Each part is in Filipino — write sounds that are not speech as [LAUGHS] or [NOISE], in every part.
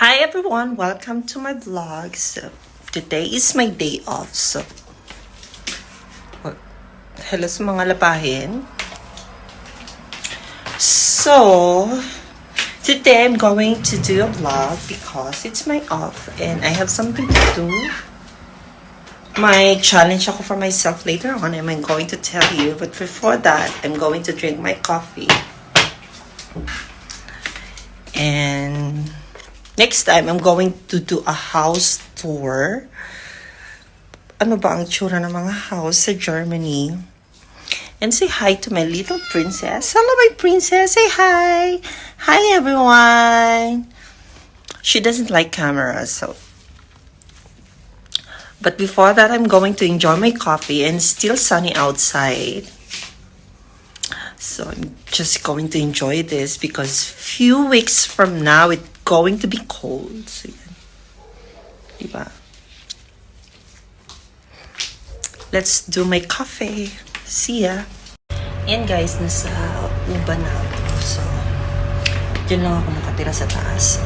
Hi everyone, welcome to my vlog. So, today is my day off. So, hello sa mga lapahin. So, today I'm going to do a vlog because it's my off and I have something to do. My challenge ako for myself later on and I'm going to tell you. But before that, I'm going to drink my coffee. And next time, I'm going to do a house tour. Ano ba ang tsura ng mga house sa Germany? And say hi to my little princess. Hello, my princess. Say hi. Hi, everyone. She doesn't like cameras, so. But before that, I'm going to enjoy my coffee and still sunny outside. So I'm just going to enjoy this because few weeks from now it's going to be cold. So yan. Diba? Let's do my coffee. See ya. Yan guys, nasa uba na ako. So, dyan lang ako nakatira sa taas.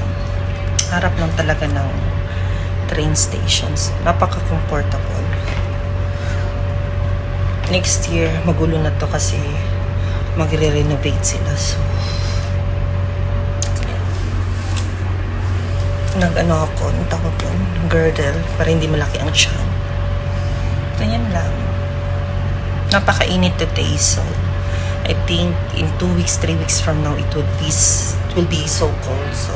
Harap lang talaga ng train stations. Napaka-comfortable. Next year, magulo na to kasi magre-renovate sila. So, nag-ano ako, ang tawag girdle, para hindi malaki ang tiyan. Ganyan lang. Napakainit today, so I think in two weeks, three weeks from now, it would be, it will be so cold, so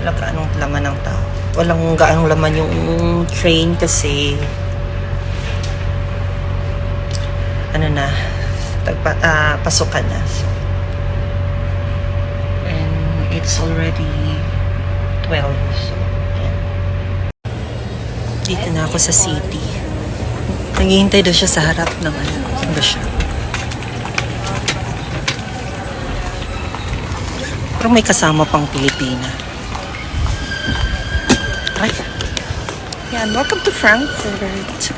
wala gaanong laman ng tao. Walang gaanong laman yung train kasi ano na, tagpa, ah, pasukan na. So, and it's already 12. So, yan. Dito na ako sa city. Naghihintay daw siya sa harap ng ano. Saan ba siya? Parang may kasama pang Pilipina. Ay. Yan, welcome to Frankfurt.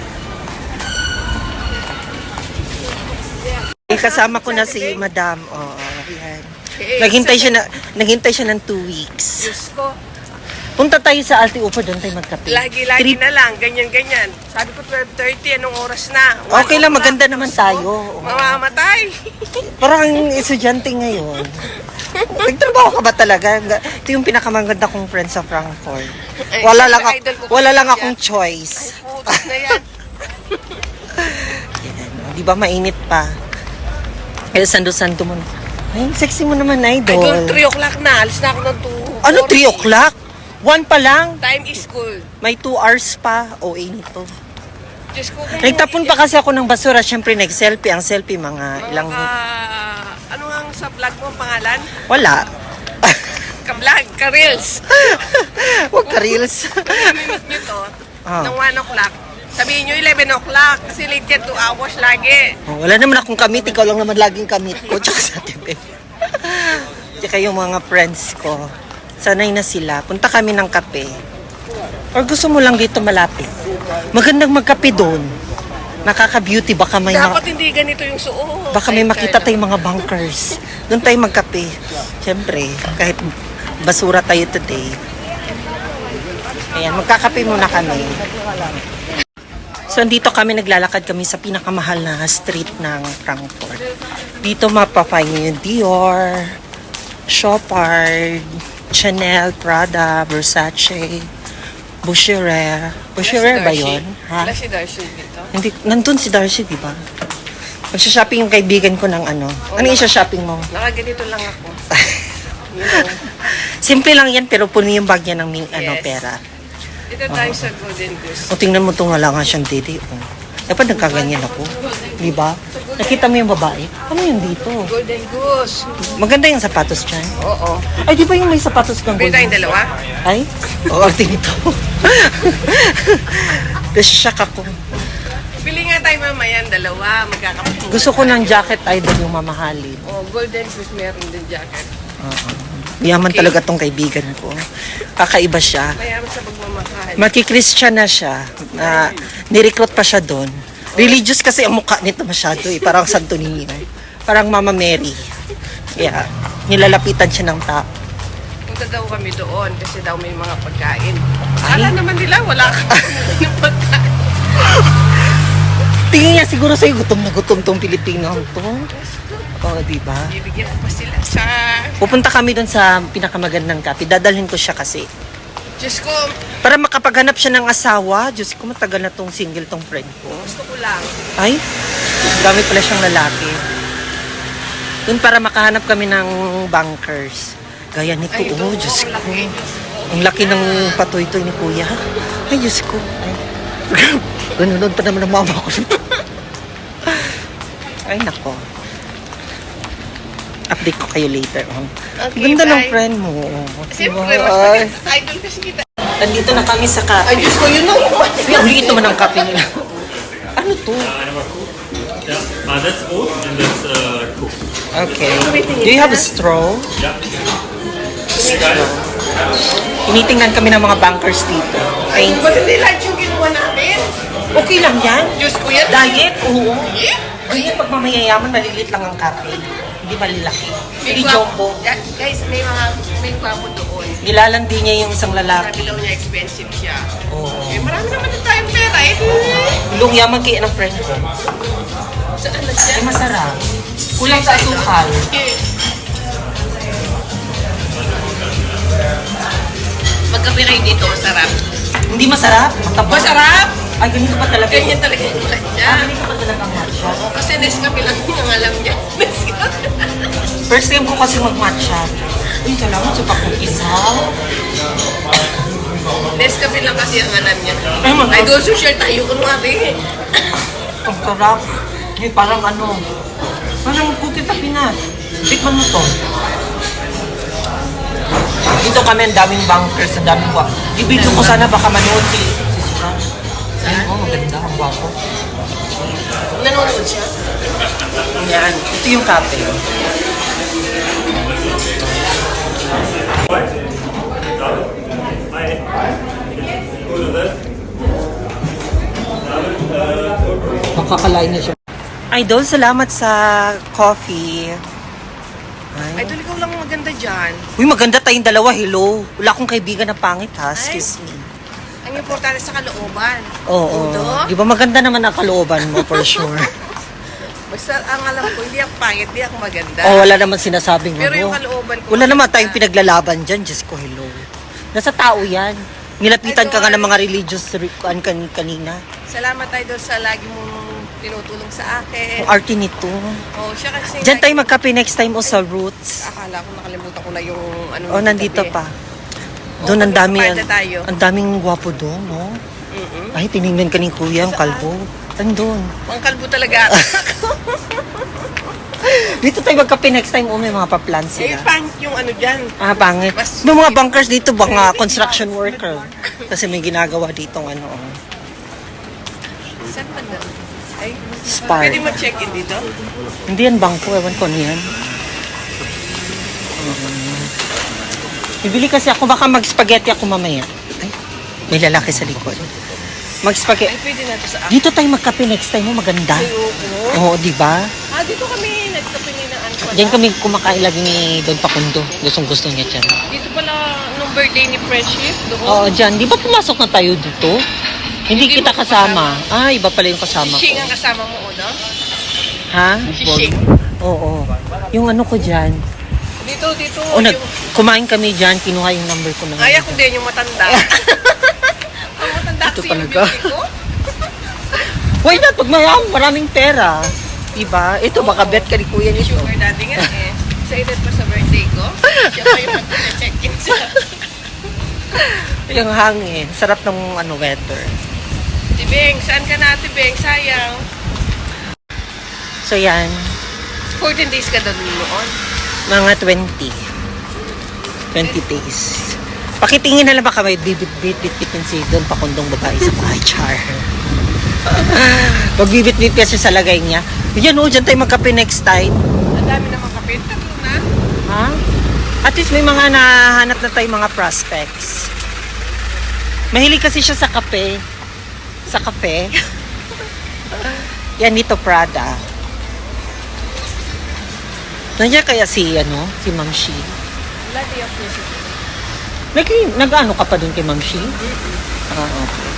Eh, kasama ko na si Madam. Oo, yan. Naghintay siya na naghintay siya ng two weeks. Diyos ko, Punta tayo sa Alte Ufer, doon tayo magkape. lagi-lagi na lang, ganyan-ganyan. Sabi ko 12.30, anong oras na? Okay lang, maganda naman tayo. Mamamatay. [LAUGHS] Parang estudyante ngayon. Nagtrabaho ka ba talaga? Ito yung pinakamaganda kong friend sa Frankfurt. Eh, Wala lang, idol ako, ko wala kasi lang siya. akong choice. Putas na yan. [LAUGHS] Yan, Di ba mainit pa? Kaya sando-sando mo. Ay, sexy mo naman, idol. Idol, 3 o'clock na. Alis na ako ng 2. Ano, 3 o'clock? 1 pa lang? Time is cool. May 2 hours pa. OA nito. Diyos ko. kung- Nagtapon pa kasi ako ng basura. Siyempre, nag-selfie. Ang selfie, mga ilang... Mga, ano ang sa vlog mo ang pangalan? Wala. Ka-vlog, ka-reels. Huwag ka reels. [LAUGHS] Minute nyo to, Ah. ng 1 o'clock. Sabihin nyo 11 o'clock. Kasi late yan 2 hours lagi. Oh, wala naman akong kamit. Ikaw lang naman laging kamit ko. [LAUGHS] Tsaka sa TV. Tsaka yung mga friends ko. Sanay na sila. Punta kami ng kape. Or gusto mo lang dito malapit. Magandang magkape doon. Nakaka-beauty. Baka may, Dapat ma- hindi ganito yung suot. baka may Ay, makita kaya- tayong mga bunkers. Doon tayo magkape. Siyempre, kahit basura tayo today. Ayan, magkakape muna kami. So, dito kami naglalakad kami sa pinakamahal na street ng Frankfurt. Dito mapafind nyo yung Dior, Chopard, Chanel, Prada, Versace, Boucherer. Boucherer ba yun? Ha? Wala si Darcy dito. Hindi, nandun si Darcy, di ba? Magsha-shopping yung kaibigan ko ng ano. Ano yung shopping mo? Nakaganito lang ako. [LAUGHS] Simple lang yan, pero puno yung bag niya ng ano, Yes. pera. Dito tayo sa Golden Goose. O tingnan mo itong wala nga siyang dede. Oh. Dapat nagkaganyan ako. Di ba? Nakita mo yung babae? Ano yun dito? Golden Goose. Maganda yung sapatos dyan. Oo. Ay, di ba yung may sapatos kang Bili tayong dalawa? Ay? Oo, tingito. Nashock ako. Bili nga tayo mamaya ang dalawa. Magkakapit. Gusto ko ng jacket idol yung mamahalin. Oh, Golden Goose meron din jacket. Yaman Okay. talaga tong kaibigan ko. Kakaiba siya. Mayaman sa pagmamahal. Maki-Christian na siya. Na, nirecruit pa siya doon. Religious kasi ang mukha nito masyado eh. Parang Santo Niño. Parang Mama Mary. Kaya, nilalapitan siya ng tao. Kung Pupunta daw kami doon kasi daw may mga pagkain. Akala naman nila wala ng [LAUGHS] pagkain. Tingin niya siguro sa'yo, gutom na gutom tong Pilipino to. Oo, di ba? Bibigyan ko pa sila sa... Pupunta kami doon sa pinakamagandang kape. Dadalhin ko siya kasi. Diyos ko, Para makapaghanap siya ng asawa. Diyos ko, matagal na tong single tong friend ko. gusto ko lang. Ay, dami pala siyang lalaki. Doon para makahanap kami ng bankers. Gaya nito, Ay, oh, Diyos ko. laki, Diyos ko. Ang laki ng patoy-toy ni Kuya. Ay, Diyos ko. [LAUGHS] Ganun pa naman ang mama ko. [LAUGHS] Ay, nako. Update ko kayo later. Oh. Okay, Ganda ng bye. friend mo. Siyempre, Diba? mas Ay, maganda. Idol kasi kita. Nandito na kami sa kape. Ay, Diyos ko, yun Ay, ang liit naman ang kape nila. Ano to? Yeah, uh, that's oat and that's uh, cook. Okay. Do you have a straw? Yeah. Tinitingnan kami ng mga bankers dito. Ay, Ba't hindi lunch yung ginawa namin? okay lang yan. Diyos ko yan. Diet? Oo. Ganyan pag mamayayaman, maliliit lang ang kape. Hindi malilaki. May Hindi jumbo. Guys, may mga may gwapo doon. Nilalandi niya yung isang lalaki. Sabi daw niya expensive siya. Oo. Eh, marami naman na tayong pera eh. Ilong yaman kaya ng friend ko. Saan na siya? Ay, masarap. Kulang sa asukal. Eh. Magkape kayo dito, masarap. Hindi masarap? Mataba. Masarap! Ay, ganito pa talaga. Ganyan talaga yung matcha. Ah, ganito pa talaga ang matcha. Kasi Nescafe lang yung alam niya. [LAUGHS] Nescafe. First time ko kasi mag-matcha. Uy, salamat sa pakong-isaw. Nescafe lang kasi ang alam niya. Ay, mga- Ay, go social tayo kunwari. Ang sarap. Ay, parang ano. Parang cookie sa Pinas. Tikman mo to. Dito kami, ang daming bankers, ang daming guwapo. I-video ko sana baka manood si, si Sura. Oh, maganda, ang guwapo. Nanonood siya. Yan, ito yung kape. Makakalain na siya. Idol, salamat sa coffee. Ay. Idol, ikaw lang maganda dyan. Uy, maganda tayong dalawa. Hello. Wala akong kaibigan na pangit ha. Excuse me. Ang importante sa kalooban. Oo. Udo? Di ba maganda naman ang kalooban mo for [LAUGHS] sure? Basta ang alam ko, hindi ako pangit, hindi ako maganda. oh, wala naman sinasabing Pero ano. yung kalooban ko, Wala naman tayong pinaglalaban dyan. Diyos ko, hello. Nasa tao yan. Nilapitan ka nga ng mga religious ri- kan kan- kanina. Salamat Idol sa lagi mong tinutulong sa akin. Ang arte nito. Oh, siya kasi... Diyan tayo magkape next time o sa Roots. Akala ko nakalimutan ko na yung ano. Oh, nandito pa. Doon ang Oh, dami, ang, tayo. ang daming gwapo doon, no? Mm-mm. Ay, tinignan ka ni Kuya, ang kalbo. Andun. Ang kalbo talaga. [LAUGHS] Dito tayo magkape next time may mga pa-plan eh, sila. pangit yung ano dyan. Ah, pangit. Mas- May mga bunkers dito, mga construction worker. Kasi may ginagawa ditong ano, oh, Saan ba na? Ay, Spar. pwede mag-check-in dito? Hindi yan bangko, ewan ko ano yan. Um, Bibili kasi ako, baka mag-spaghetti ako mamaya. Ay, may lalaki sa likod. Ay, Mag-spaghetti. pwede na to sa akin. Dito tayo magkape next time mo, maganda. Ayoko. Oo, di ba? Ah, dito kami nagkapingin ng Antoine. Diyan kami kumakain lagi ni Don Pakundo. Gustong gusto niya dyan. Dito pala nung birthday ni Friendship. Doon. Oo, dyan. Di ba pumasok na tayo dito? Hindi, Hindi kita mo kasama. Ah, iba pala yung kasama Si Shing ko. ang kasama mo, no? Ha? Si Shing. Oo. Yung ano ko dyan. Dito, dito. O, nag, yung... kumain kami dyan. Kinuha yung number ko na. Ay, ako din yung matanda. [LAUGHS] Ito talaga. [LAUGHS] Why not? Pag mayam, maraming pera. Diba? Ito, baka bet ka ni kuya nito. Sugar daddy nga eh. Excited pa sa birthday ko. Siya pa yung mag-check-in sa... [LAUGHS] Yung hangin. Sarap ng ano, weather. Tibeng, saan ka na, Tibeng? Sayang. So, yan. 14 days ka doon noon. Mga 20. 20 days. Pakitingin na lang baka may bibit-bit-bit-bitin si Don Pakundong babae sa bahay. Char. Magbibit-bit kasi sa lagay niya. Yan o, dyan tayo magkape next time. Ang dami naman kapit. Tatlo na. Ha? At least may mga nahanap na tayo mga prospects. Mahilig kasi siya sa kape. Sa kape. Yan dito Prada. Nandiyan kaya si ano, si Ma'am Shi. Wala di ako. Nag, nag-ano ka pa dun kay Ma'am Shi? Ah, okay.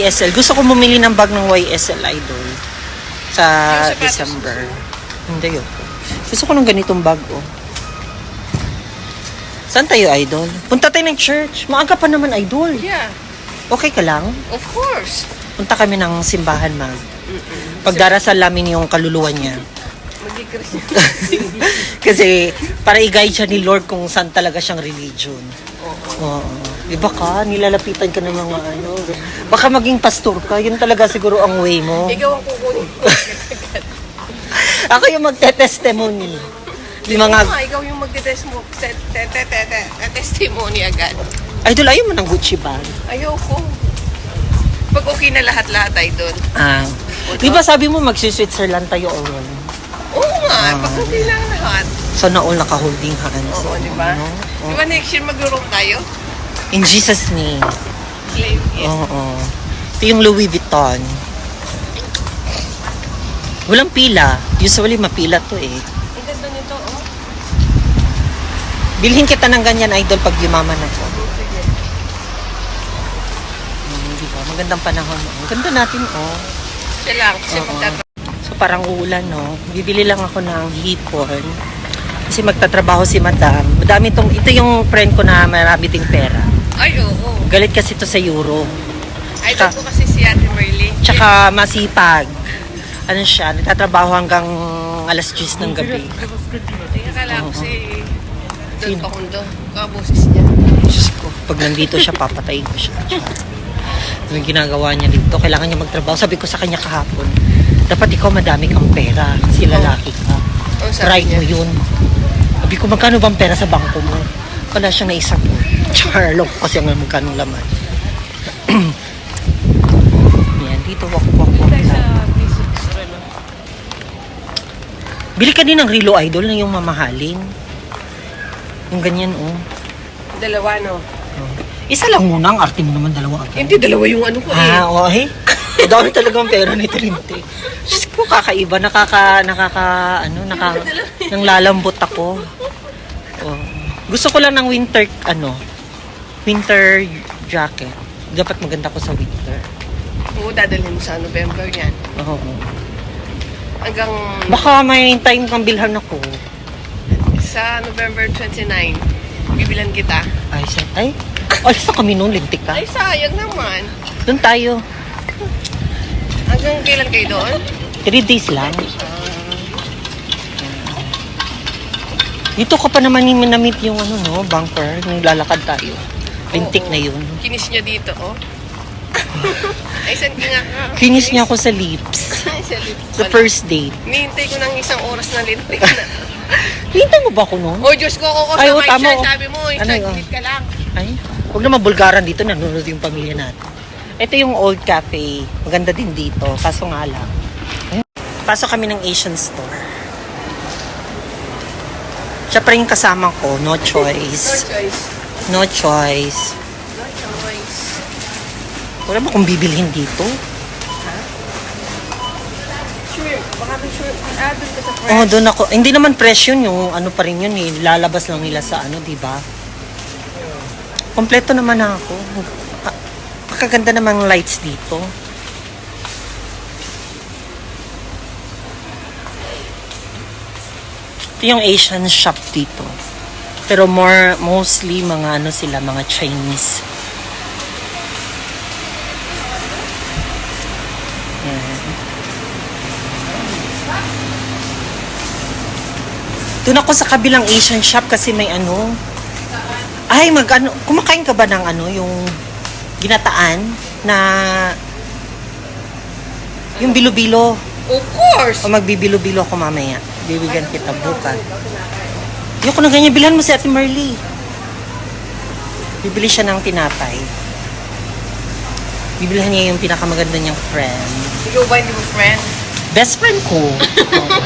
YSL. Gusto ko bumili ng bag ng YSL Idol sa Yung sapatos December. Hindi yun. Gusto ko ng ganitong bag, oh. Saan tayo, Idol? Punta tayo ng church. Maaga pa naman, Idol. Yeah, Okay ka lang? of course. Punta kami ng simbahan, Mag. Pagdarasal namin yung kaluluwa niya. [LAUGHS] [LAUGHS] Kasi para i-guide siya ni Lord kung saan talaga siyang religion. Oo. Iba ka, nilalapitan ka ng mga ano. Baka maging pastor ka, yun talaga siguro ang way mo. Ikaw ang kukunin ko. [LAUGHS] Ako yung magte-testimony. Yung mga, Ikaw nga, ikaw yung magte-test mo. te- te- te- te- te- Testimony agad. idol, ayaw mo ng Gucci bag. Ayoko. Pag okay na lahat-lahat ay doon. Ah. Di ba sabi mo magsi-Switzerland tayo ano? Oo nga, Ah. okay na lahat. So na all naka-holding hands. Oo, di ba? Ano? Di ba next year mag-room tayo? In Jesus' name. Claim it. Oo. Ito yung Louis Vuitton. Walang pila. Usually mapila to eh. Ang ganda nito, oh. Bilhin kita ng ganyan, idol, pag yumaman ako. Sige. Hmm, di ba? Magandang panahon. Ang ganda natin, oh. Siya lang, kasi Oo. magtatrabaho. Parang uulan, no? Bibili lang ako ng hipon. Kasi magtatrabaho si madam. Madami tong, ito yung friend ko na marami ting pera. Ay, oo. Galit kasi to sa euro. Ay, Tsaka- ko kasi si Ate Merlin. Tsaka masipag. Ano siya, nagtatrabaho hanggang alas 10 ng gabi. Kaya kala ko si Don Sino? Pakundo. Kaboses niya. Diyos ko, pag nandito siya, papatayin ko siya. Ano yung ginagawa niya dito? Kailangan niya magtrabaho. Sabi ko sa kanya kahapon, dapat ikaw madami kang pera kasi lalaki ka. Sabi Right niya. mo yun. Sabi ko, magkano bang pera sa bangko mo? Wala siyang naisang po. Charlock kasi ang magkano laman. [CLEARS THROAT] Yan, dito wak wak wak lang. Bili ka din ng Rilo Idol na yung mamahalin. Yung ganyan, oh. Dalawa, no? Isa lang muna, ang arte mo naman dalawa agad. Hindi, dalawa yung ano ko eh. Ah, okay. Dami talagang pera ni Trinity. Diyos ko, kakaiba. Nakaka, nakaka, ano, naka, nang lalambot ako. Oh. Gusto ko lang ng winter, ano, winter jacket. Dapat maganda ko sa winter. Oo, dadalhin mo sa November yan. Oo. Hanggang Baka may time kang bilhan ako. sa November 29, bibilan kita. Ay, sa, ay, alis na kami noon, lintik ka. Ay, sayang naman. Doon tayo. Hanggang kailan kayo doon? Three days lang. Dito ko pa naman yung na-meet yung ano no, bunker, nung lalakad tayo. Lintik Oo. na yun. Kinis niya dito, oh. [LAUGHS] Ay, saan ka nga? Kinis niya ako sa lips. [LAUGHS] Sa lips The pala. first date. Nihintay ko ng isang oras na lintik na. [LAUGHS] Hinta mo ba ako noon? oh, Diyos ko, oo, Ay, sa oo, may tama, siya, oo. sabi mo, Ano isang yun? gilid ka lang. Ay, huwag naman bulgaran dito, nanonood yung pamilya natin. Ito yung old cafe. Maganda din dito, kaso nga lang. Pasok kami ng Asian store. Pa rin kasama ko, no No choice. choice. No choice. No choice. Wala ba kung bibilhin dito? Sure, baka may sure. Ah, doon ka sa fresh. Oh, doon ako. Hindi naman fresh yun, yung ano pa rin yun eh. Lalabas lang nila sa ano, di ba? Kompleto naman ako. Ah, Pakaganda namang lights dito. Ito yung Asian shop dito. Pero more, mostly mga ano sila, mga Chinese. Yan. Doon ako sa kabilang Asian shop kasi may ano. Ay, mag ano, kumakain ka ba ng ano, yung ginataan na yung bilo-bilo. Of course! O magbibilo-bilo ako mamaya. Bibigyan kita bukas. Ayoko na ganyan. Bilhan mo si Ate Marley. Bibili siya ng tinapay. Bibilhan niya yung pinakamaganda niyang friend. Ikaw ba hindi mo friend? Best friend ko. Oo.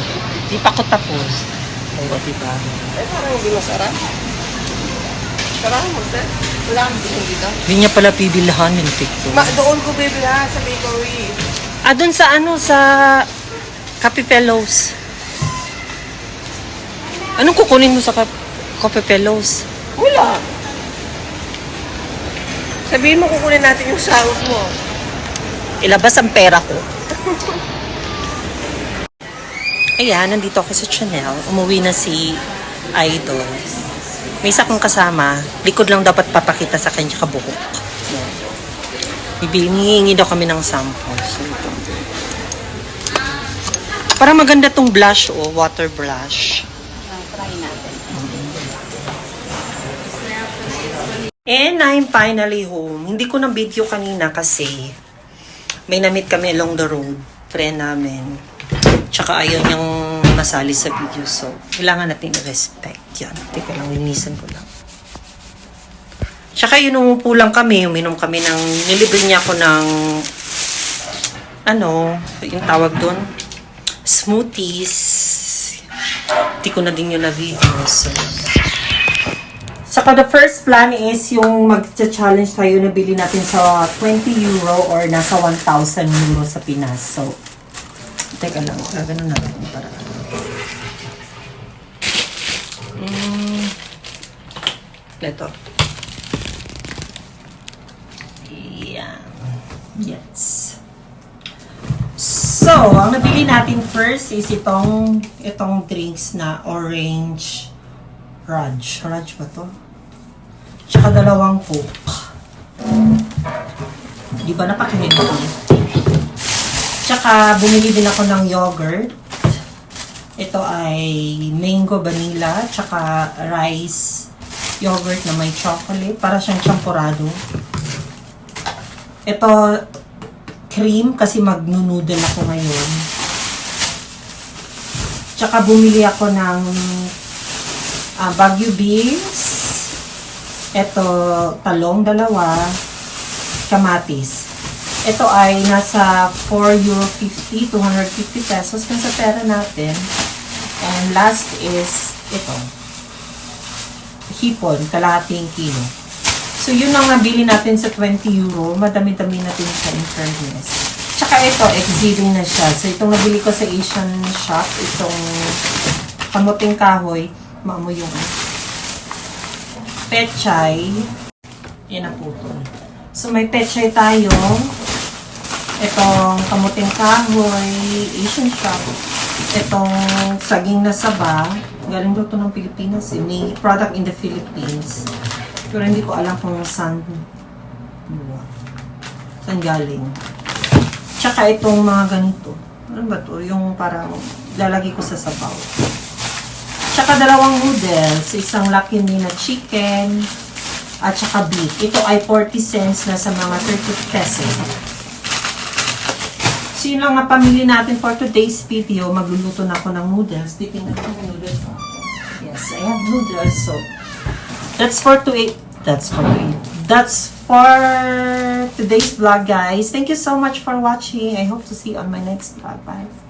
Di pa ako tapos. Ay, diba? Ay, parang hindi masarap. Sarap mo, sir. Wala kang bilhin dito. Hindi niya pala pibilhan yung TikTok. Ma, doon ko bibila sa bakery. Ah, dun sa ano, sa Cafe Fellows. Anong kukunin mo sa Cap- Coffee Fellows? Wala. Sabihin mo kukunin natin yung sahod mo. Ilabas ang pera ko. [LAUGHS] Ayan, nandito ako sa Chanel. Umuwi na si Idol. May isa kong kasama. Likod lang dapat papakita sa kanya kabuhok. Yan. Bibingi daw kami ng sample. So. Parang maganda tong blush, oh. Water blush. Try natin. And I'm finally home. Hindi ko na video kanina kasi may namit kami along the road. Friend namin. Tsaka ayaw niyang masali sa video. So, kailangan natin i-respect yan. Teka lang, linisan ko lang. Tsaka yun, umupo lang kami. Uminom kami ng, nilibre niya ako ng, ano, yung tawag doon, smoothies. Hindi ko na din yun na video. So, Saka the first plan is yung mag-challenge tayo na bili natin sa 20 euro or nasa 1,000 euro sa Pinas. So, teka lang, gagano natin para. Mm, ito. Yan. Yes. So, ang nabili natin first is itong itong drinks na orange Raj. Raj ba to? Tsaka dalawang Coke. Di ba napaka-healthy? Tsaka bumili din ako ng yogurt. Ito ay mango vanilla, tsaka rice yogurt na may chocolate. Para siyang champurado. Ito, cream kasi magnunoodle ako ngayon. Tsaka bumili ako ng ah Baguio beans, ito talong dalawa, kamatis. Ito ay nasa 4 euro 50, 250 pesos na sa pera natin. And last is ito. Hipon, kalahating kilo. So, yun ang nabili natin sa 20 euro. Madami-dami natin siya in fairness. Tsaka ito, exceeding na siya. So, itong nabili ko sa Asian shop, itong kamuting kahoy, maamoy yung ano. Pechay. Yan ang putol. So, may pechay tayo. Itong kamuting kahoy, Asian shop. Itong saging na saba. Galing daw ng Pilipinas. Eh. May product in the Philippines. Pero hindi ko alam kung saan saan galing. Tsaka itong mga ganito. Ano ba to? Yung parang lalagay ko sa sabaw. Tsaka dalawang noodles, isang Me na chicken, at tsaka beef. Ito ay 40 cents na sa mga 30 pesos. So yun lang nga pamili natin for today's video. Magluluto na ako ng noodles. Titingnan ko yung noodles. Yes, I have noodles. So, that's for to eat. That's for to. That's for today's vlog, guys. Thank you so much for watching. I hope to see you on my next vlog. Bye.